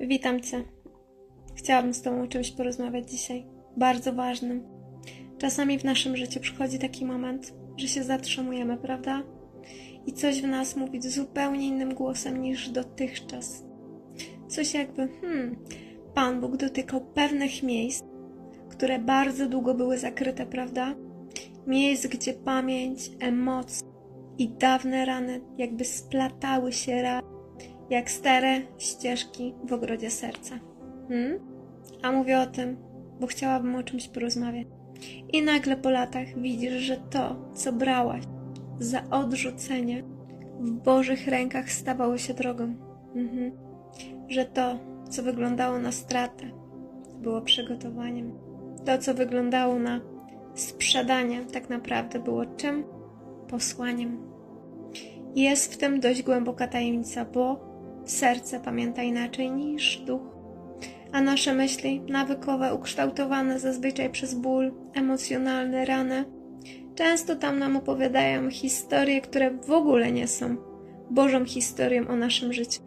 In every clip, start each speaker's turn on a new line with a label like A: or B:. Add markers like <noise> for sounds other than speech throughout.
A: Witam Cię. Chciałabym z Tobą o czymś porozmawiać dzisiaj. Bardzo ważnym. Czasami w naszym życiu przychodzi taki moment, że się zatrzymujemy, prawda? I coś w nas mówi zupełnie innym głosem niż dotychczas. Coś jakby, hmm, Pan Bóg dotykał pewnych miejsc, które bardzo długo były zakryte, prawda? Miejsc, gdzie pamięć, emocje i dawne rany jakby splatały się razem jak stare ścieżki w ogrodzie serca. Hmm? A mówię o tym, bo chciałabym o czymś porozmawiać. I nagle po latach widzisz, że to, co brałaś za odrzucenie, w Bożych rękach stawało się drogą. Mhm. Że to, co wyglądało na stratę, było przygotowaniem. To, co wyglądało na sprzedanie, tak naprawdę było czym? Posłaniem. Jest w tym dość głęboka tajemnica, bo serce pamięta inaczej niż duch, a nasze myśli, nawykowe, ukształtowane zazwyczaj przez ból, emocjonalne rany, często tam nam opowiadają historie, które w ogóle nie są Bożą historią o naszym życiu.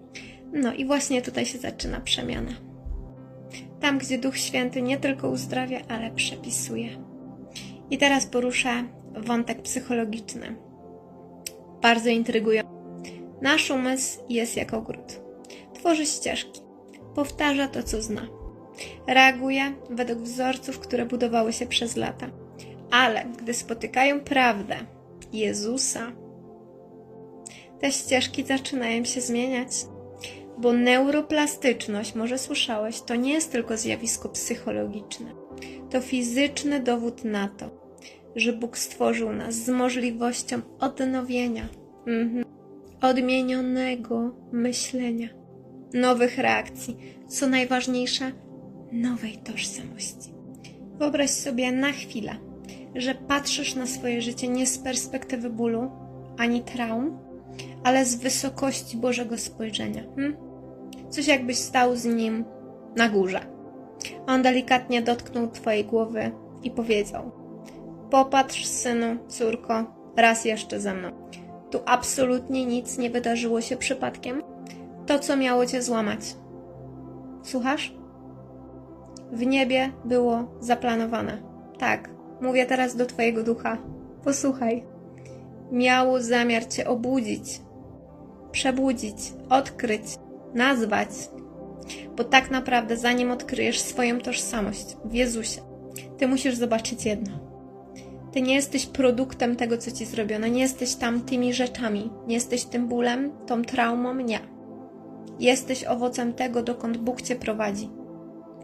A: No i właśnie tutaj się zaczyna przemiana. Tam, gdzie Duch Święty nie tylko uzdrawia, ale przepisuje. I teraz poruszę wątek psychologiczny. Bardzo intrygujący. Nasz umysł jest jak ogród. Tworzy ścieżki. Powtarza to, co zna. Reaguje według wzorców, które budowały się przez lata. Ale gdy spotykają prawdę Jezusa, te ścieżki zaczynają się zmieniać. Bo neuroplastyczność, może słyszałeś, to nie jest tylko zjawisko psychologiczne. To fizyczny dowód na to, że Bóg stworzył nas z możliwością odnowienia. Mhm odmienionego myślenia, nowych reakcji, co najważniejsze, nowej tożsamości. Wyobraź sobie na chwilę, że patrzysz na swoje życie nie z perspektywy bólu ani traum, ale z wysokości Bożego spojrzenia. Hmm? Coś jakbyś stał z nim na górze. On delikatnie dotknął twojej głowy i powiedział: Popatrz, synu, córko, raz jeszcze ze mną. Tu absolutnie nic nie wydarzyło się przypadkiem. To, co miało cię złamać. Słuchasz? W niebie było zaplanowane. Tak, mówię teraz do twojego ducha. Posłuchaj. Miało zamiar cię obudzić, przebudzić, odkryć, nazwać. Bo tak naprawdę, zanim odkryjesz swoją tożsamość w Jezusie, ty musisz zobaczyć jedno ty nie jesteś produktem tego, co ci zrobiono, nie jesteś tam tymi rzeczami, nie jesteś tym bólem, tą traumą, nie. Jesteś owocem tego, dokąd Bóg cię prowadzi.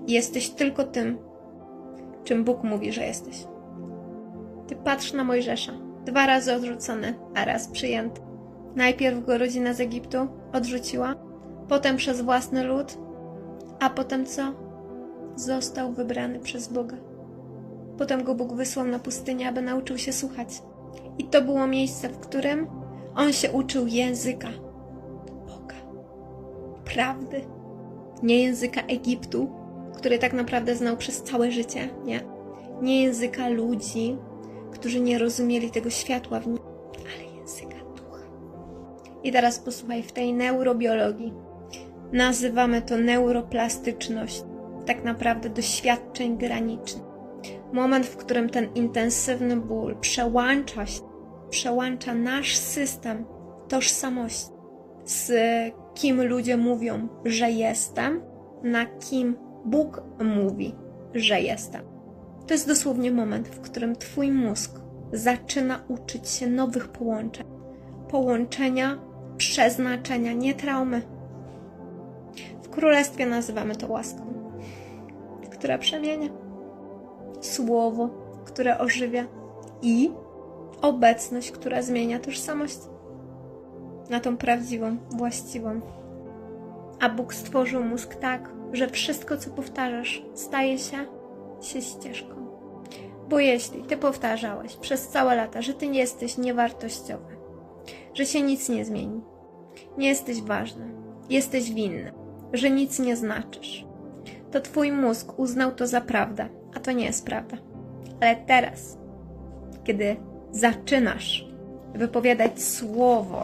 A: Jesteś tylko tym, czym Bóg mówi, że jesteś. Ty patrz na Mojżesza, dwa razy odrzucony, a raz przyjęty. Najpierw go rodzina z Egiptu odrzuciła, potem przez własny lud, a potem co? Został wybrany przez Boga. Potem go Bóg wysłał na pustynię, aby nauczył się słuchać. I to było miejsce, w którym on się uczył języka prawdy. Nie języka Egiptu, który tak naprawdę znał przez całe życie, nie. Nie języka ludzi, którzy nie rozumieli tego światła w nim, ale języka ducha. I teraz posłuchaj, w tej neurobiologii nazywamy to neuroplastyczność, tak naprawdę doświadczeń granicznych. Moment, w którym ten intensywny ból przełącza się, przełącza nasz system tożsamości z kim ludzie mówią, że jestem, na kim Bóg mówi, że jestem. To jest dosłownie moment, w którym Twój mózg zaczyna uczyć się nowych połączeń. Połączenia przeznaczenia, nie traumy. W królestwie nazywamy to łaską, która przemienia słowo, które ożywia i obecność, która zmienia tożsamość na tą prawdziwą, właściwą. A Bóg stworzył mózg tak, że wszystko, co powtarzasz, staje się, się ścieżką. Bo jeśli ty powtarzałeś przez całe lata, że ty nie jesteś niewartościowy, że się nic nie zmieni, nie jesteś ważny, jesteś winny, że nic nie znaczysz, to twój mózg uznał to za prawdę, a to nie jest prawda. Ale teraz, kiedy zaczynasz wypowiadać słowo,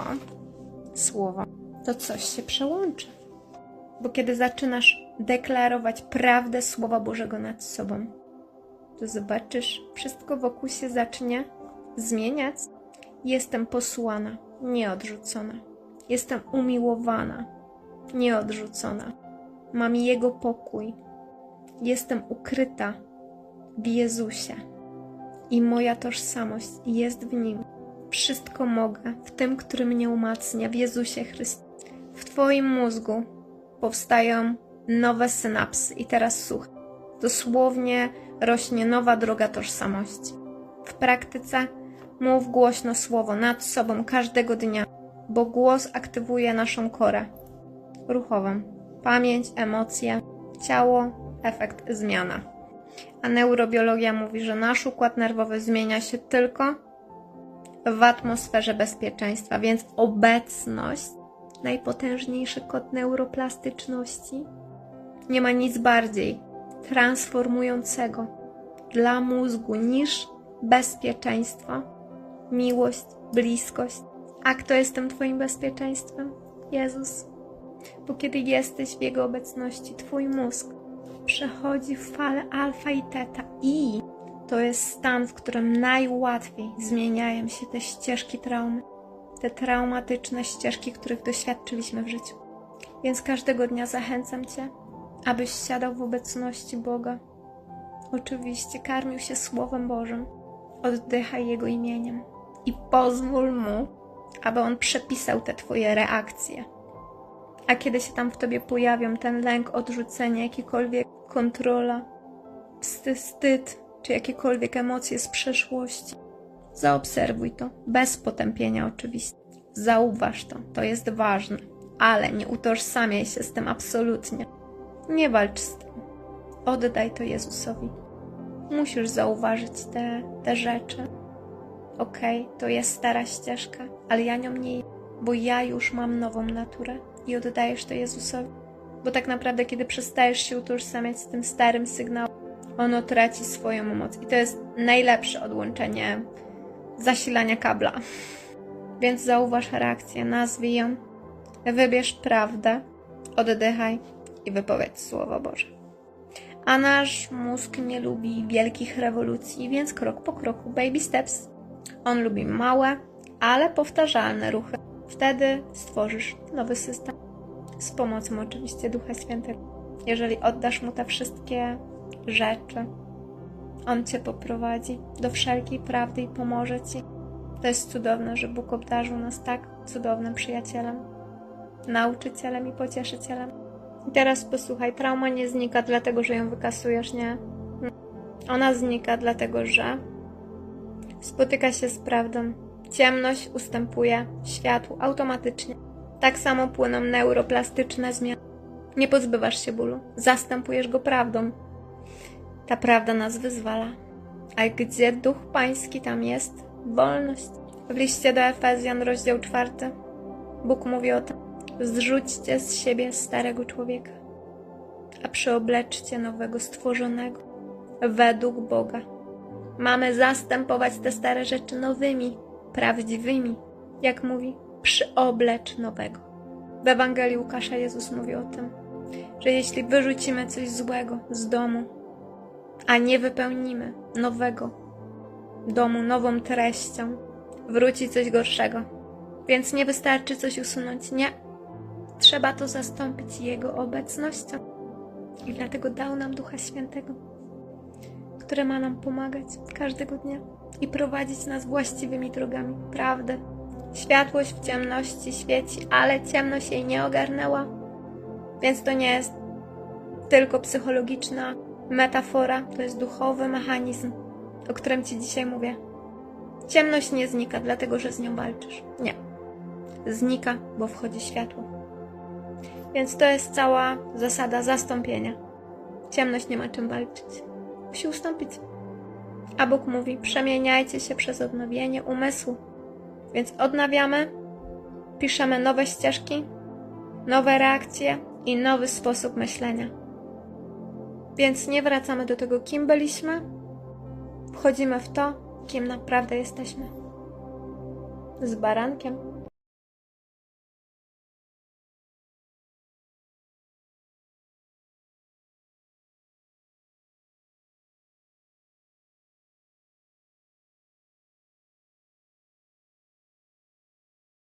A: słowo, to coś się przełączy. Bo kiedy zaczynasz deklarować prawdę Słowa Bożego nad sobą, to zobaczysz, wszystko wokół się zacznie zmieniać. Jestem posłana, nie odrzucona. Jestem umiłowana, nie odrzucona. Mam Jego pokój. Jestem ukryta w Jezusie i moja tożsamość jest w Nim. Wszystko mogę w tym, który mnie umacnia, w Jezusie Chrystusie. W Twoim mózgu powstają nowe synapsy i teraz słuchaj. Dosłownie rośnie nowa droga tożsamości. W praktyce mów głośno słowo nad sobą każdego dnia, bo głos aktywuje naszą korę ruchową. Pamięć, emocje, ciało, efekt zmiana. A neurobiologia mówi, że nasz układ nerwowy zmienia się tylko w atmosferze bezpieczeństwa, więc obecność, najpotężniejszy kod neuroplastyczności, nie ma nic bardziej transformującego dla mózgu niż bezpieczeństwo, miłość, bliskość. A kto jest tym Twoim bezpieczeństwem? Jezus. Bo kiedy jesteś w Jego obecności, Twój mózg przechodzi w falę alfa i teta i to jest stan, w którym najłatwiej zmieniają się te ścieżki traumy, te traumatyczne ścieżki, których doświadczyliśmy w życiu. Więc każdego dnia zachęcam Cię, abyś siadał w obecności Boga. Oczywiście karmił się Słowem Bożym, oddychaj Jego imieniem i pozwól Mu, aby On przepisał te Twoje reakcje. A kiedy się tam w Tobie pojawią ten lęk, odrzucenie, jakikolwiek kontrola, wstyd, czy jakiekolwiek emocje z przeszłości, zaobserwuj to, bez potępienia oczywiście. Zauważ to, to jest ważne, ale nie utożsamiaj się z tym absolutnie. Nie walcz z tym. Oddaj to Jezusowi. Musisz zauważyć te, te rzeczy. Okej, to jest stara ścieżka, ale ja nią nie bo ja już mam nową naturę i oddajesz to Jezusowi. Bo tak naprawdę, kiedy przestajesz się utożsamiać z tym starym sygnałem, ono traci swoją moc. I to jest najlepsze odłączenie zasilania kabla. <laughs> Więc zauważ reakcję, nazwij ją, wybierz prawdę, oddychaj i wypowiedz Słowo Boże. A nasz mózg nie lubi wielkich rewolucji, więc krok po kroku, baby steps. On lubi małe, ale powtarzalne ruchy. Wtedy stworzysz nowy system. Z pomocą oczywiście Ducha Świętego. Jeżeli oddasz mu te wszystkie rzeczy, on cię poprowadzi do wszelkiej prawdy i pomoże ci. To jest cudowne, że Bóg obdarzył nas tak cudownym przyjacielem, nauczycielem i pocieszycielem. I teraz posłuchaj, trauma nie znika dlatego, że ją wykasujesz, nie. Ona znika dlatego, że spotyka się z prawdą. Ciemność ustępuje światłu automatycznie. Tak samo płyną neuroplastyczne zmiany. Nie pozbywasz się bólu, zastępujesz go prawdą. Ta prawda nas wyzwala. A gdzie duch pański, tam jest wolność. W liście do Efezjan, rozdział czwarty, Bóg mówi o tym. Zrzućcie z siebie starego człowieka, a przyobleczcie nowego stworzonego według Boga. Mamy zastępować te stare rzeczy nowymi, prawdziwymi. Jak mówi, przyoblecz nowego. W Ewangelii Łukasza Jezus mówi o tym, że jeśli wyrzucimy coś złego z domu, a nie wypełnimy nowego domu nową treścią, wróci coś gorszego. Więc nie wystarczy coś usunąć, nie. Trzeba to zastąpić Jego obecnością. I dlatego dał nam Ducha Świętego, który ma nam pomagać każdego dnia i prowadzić nas właściwymi drogami. Prawdę. Światłość w ciemności świeci, ale ciemność jej nie ogarnęła. Więc to nie jest tylko psychologiczna metafora, to jest duchowy mechanizm, o którym Ci dzisiaj mówię. Ciemność nie znika, dlatego że z nią walczysz. Nie. Znika, bo wchodzi światło. Więc to jest cała zasada zastąpienia. Ciemność nie ma czym walczyć. Musi ustąpić. A Bóg mówi: przemieniajcie się przez odnowienie umysłu. Więc odnawiamy, piszemy nowe ścieżki, nowe reakcje i nowy sposób myślenia. Więc nie wracamy do tego, kim byliśmy, wchodzimy w to, kim naprawdę jesteśmy. Z barankiem